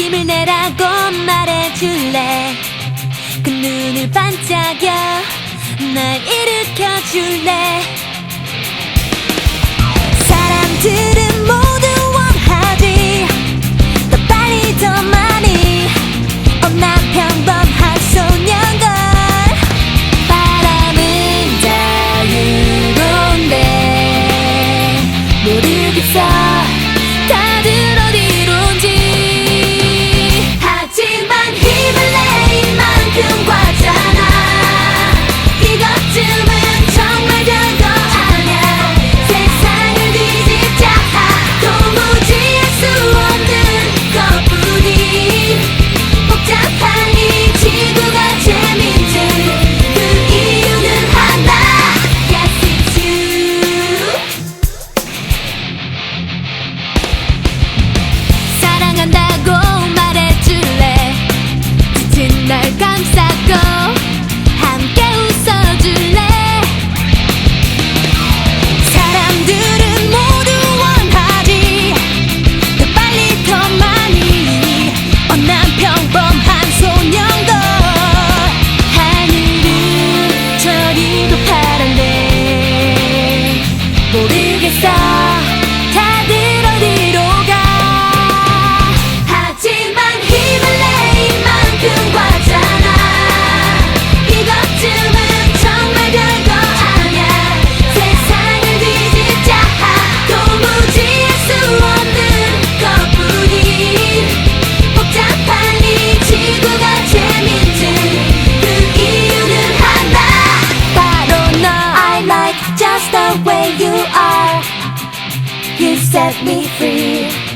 힘을 내라고 말해줄래? 그 눈을 반짝여 날 일으켜줄래? just the way you are. You set me free.